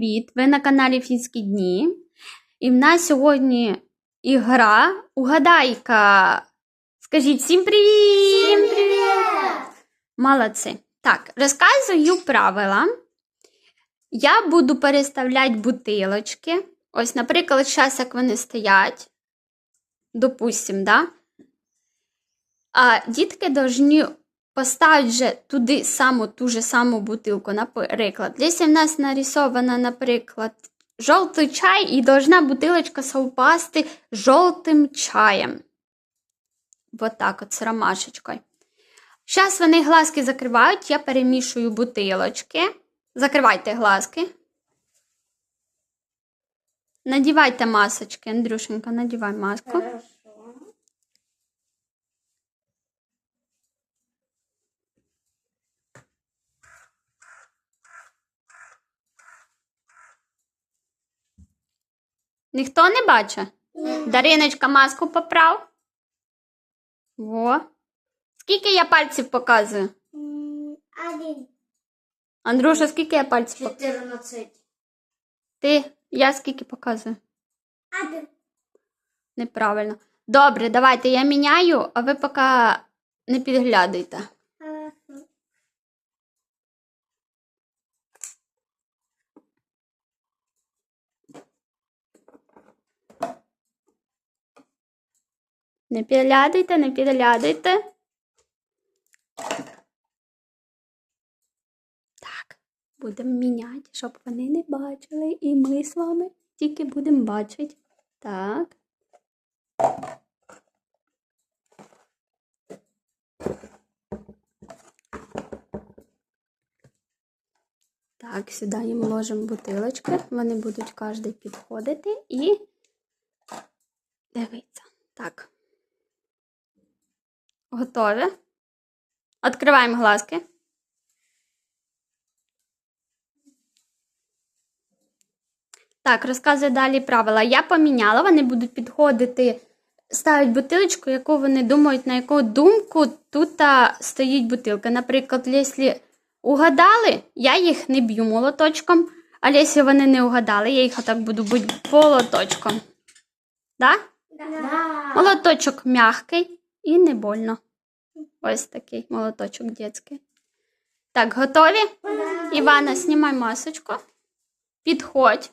привіт! Ви на каналі Фінські дні. І в нас сьогодні ігра Угадайка. Скажіть всім привіт! привет! Молодці. Так, розказую правила. Я буду переставляти бутилочки. Ось, наприклад, зараз як вони стоять. Допустим, да? А дітки повинні поставити вже туди саму ту же саму бутилку. Наприклад, якщо в нас нарисовано, наприклад, жовтий чай, і должна бутилочка совпасти жовтим чаєм. Вот так от з ромашечкою. Зараз вони глазки закривають, я перемішую бутилочки. Закривайте глазки. Надівайте масочки, Андрюшенька, надівай маску. Хорошо. Ніхто не бачить? Дариночка, маску поправ. Во. Скільки я пальців показую? Один. Андрюша, скільки я пальців показую? 14. Ти, я скільки показую? Один. Неправильно. Добре, давайте я міняю, а ви поки не підглядайте. Хорошо. Не підглядайте, не підглядайте. Так, будемо міняти, щоб вони не бачили. І ми з вами тільки будемо бачити. Так. Так, сюди їм ложимо бутилочки. Вони будуть кожен підходити і дивитися. Так. Готові? Відкриваємо глазки. Так, розказую далі правила. Я поміняла, вони будуть підходити, ставить бутилочку, яку вони думають, на яку думку тут стоїть бутилка. Наприклад, якщо угадали, я їх не б'ю молоточком, а якщо вони не угадали, я їх отак буду бити полоточком. Да? Да. Молоточок м'який і не больно. Ось такий молоточок дитячий. Так, готові? Івана, знімай масочку. Підходь.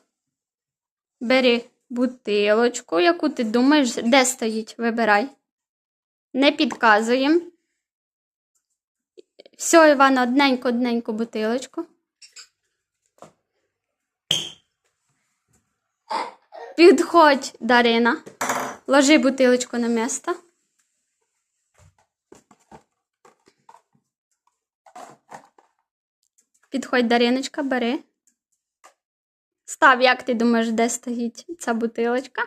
Бери бутилочку, яку ти думаєш, де стоїть, вибирай. Не підказуємо. Все, Івана, одненьку, одненьку бутилочку. Підходь, Дарина. Ложи бутилочку на місце. Підходь, Дариночка, бери. Став, як ти думаєш, де стоїть ця бутилочка?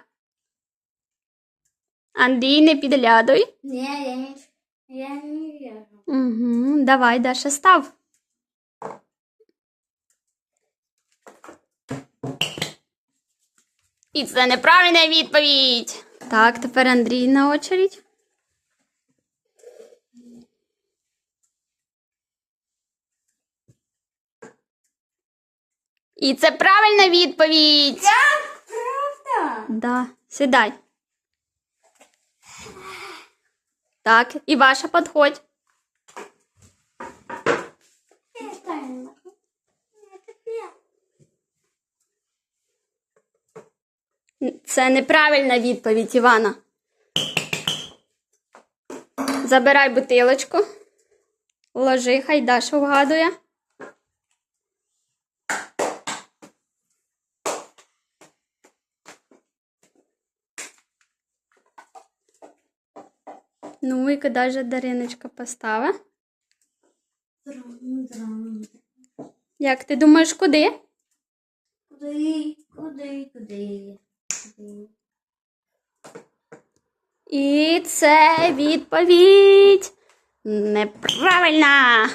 Андрій, не підглядуй. Не, я не, я не вижу. Угу, давай, Даша, став. І це неправильна відповідь. Так, тепер Андрій на очередь. І це правильна відповідь. Правда? Да, сідай. Так, і ваша підходь. Це неправильна відповідь, Івана. Забирай бутилочку. Ложи, хай Даша вгадує. Ну і куди же Дариночка поставила? Як ти думаєш, куди? Куди, куди, куди, куди. І це відповідь неправильна.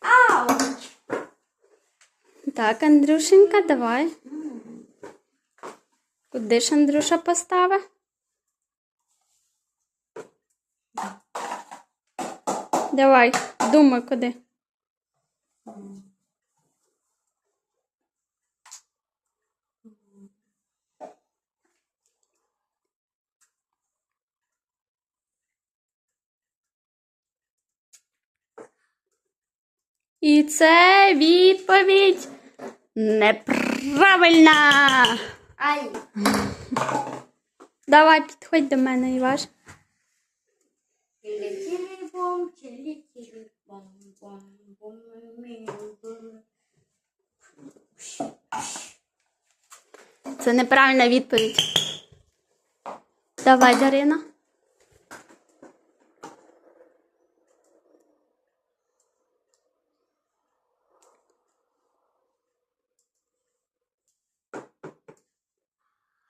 Ауч. Так, Андрюшенька, давай. Куди ж Андрюша поставив? Давай, думай куди. І це відповідь неправильна. Ай. Давай, підходь до мене, Іваш. Чили-чили-бом, чили-чили-бом, бом, бом, ми, бом. Це неправильна відповідь. Давай, Дарина.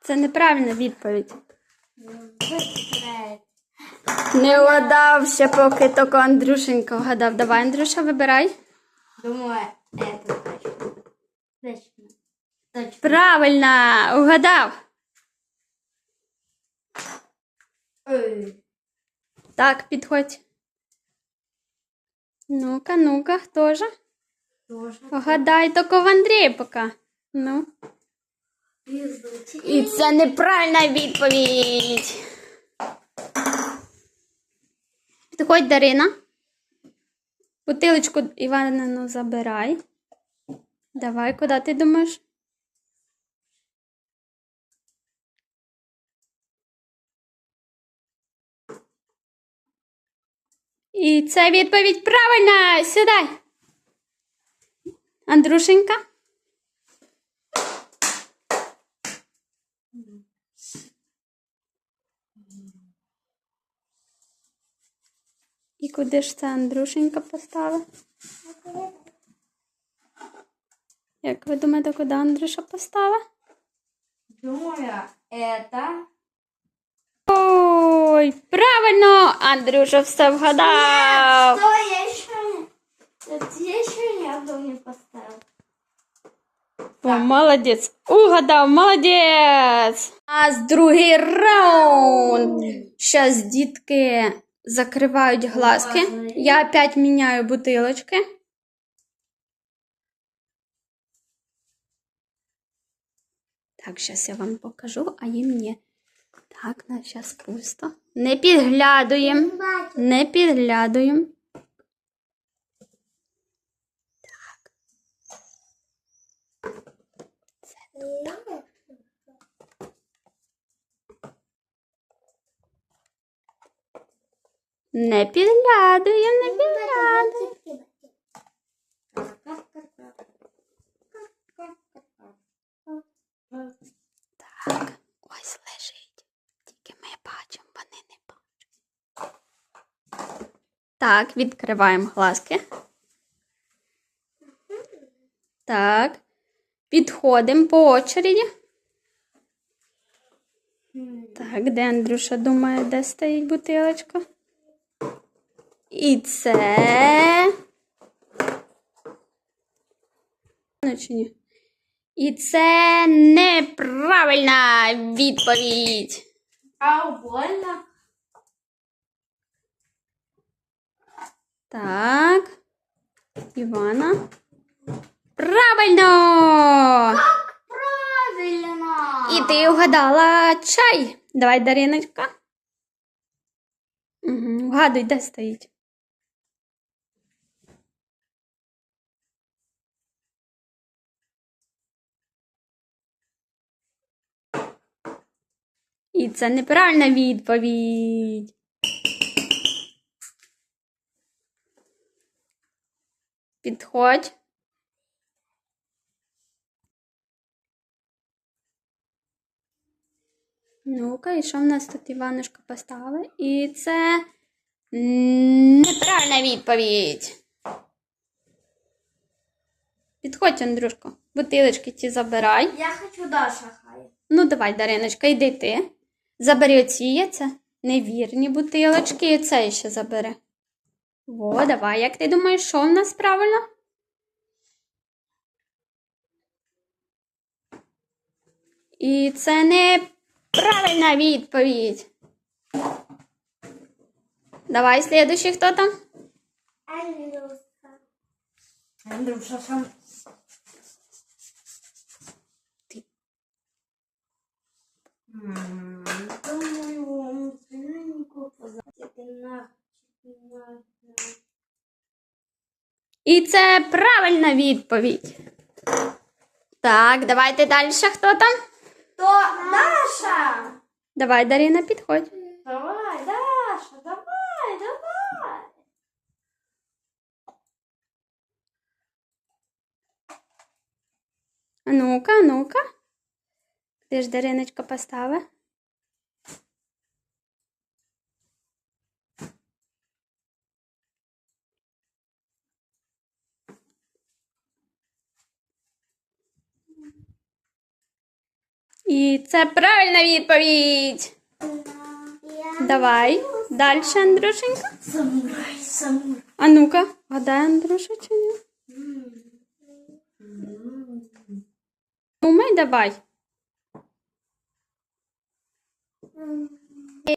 Це неправильна відповідь. Не вгадав ще, поки тільки Андрюшенька вгадав. Давай, Андрюша, вибирай. Думаю, это точно. Точно. Точно. Правильно, угадав. Ой. Так, підходь. Ну-ка, ну-ка, хто ж? Тоже. Угадай, тільки в Андрія поки. Ну. І це неправильна відповідь. Підходь, Дарина. Бутилочку Іванину забирай. Давай, куди ти думаєш? І це відповідь правильна. Сідай. Андрушенька. І куди ж це Андрушенька поставив? Як ви думаєте, куди Андрюша поставив? Думаю, это... Ой, правильно! Андрюша все вгадав. Что я еще не... Я еще ни одну не поставил. О, молодець. Угадав, молодець. У нас другий раунд. Зараз дітки закривають глазки. Я опять міняю бутилочки. Так, зараз я вам покажу, а їм ні. Так, на зараз пусто. Не підглядуємо. Не підглядуємо. Не підглядуємо, не підглядуємо. Так, ось лежить. Тільки ми бачимо, вони не бачать. Так, відкриваємо глазки. Так. Підходимо по очереді. Так, де Андрюша думає, де стоїть бутилочка? І це. І це неправильна відповідь. А больно? Так. Івана. Правильно! Правильно! І ти угадала чай. Давай, Дариночка. Угу. Вгадуй, де стоїть. І це неправильна відповідь. Підходь. Ну-ка, і що в нас тут Іванушка поставила? І це неправильна відповідь. Підходь, Андрюшко, бутилочки ті забирай. Я хочу Даша хай. Ну, давай, Дариночка, йди ти. Забери оці це невірні бутилочки, і це ще забери. Во, давай, як ти думаєш, що в нас правильно? І це неправильна відповідь. Давай, слідуючий, хто там? Андрюша. Андрюша сам. Думаю, на- на- на- І це правильна відповідь. Так, давайте далі. Хто там? То Даша. Давай, Дарина, підходь. Давай, Даша, давай, давай. А ну-ка, ну-ка. Де ж Дариночка поставила? І це правильна відповідь. Давай. Далі, Андрюшенька. Самурай, самурай. А ну-ка, гадай, Андрюша, чи ні? Думай, давай.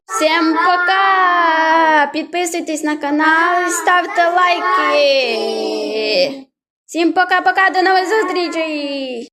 Всем пока! Підписуйтесь на канал ставте лайки. Всім пока-пока, до нових зустрічей!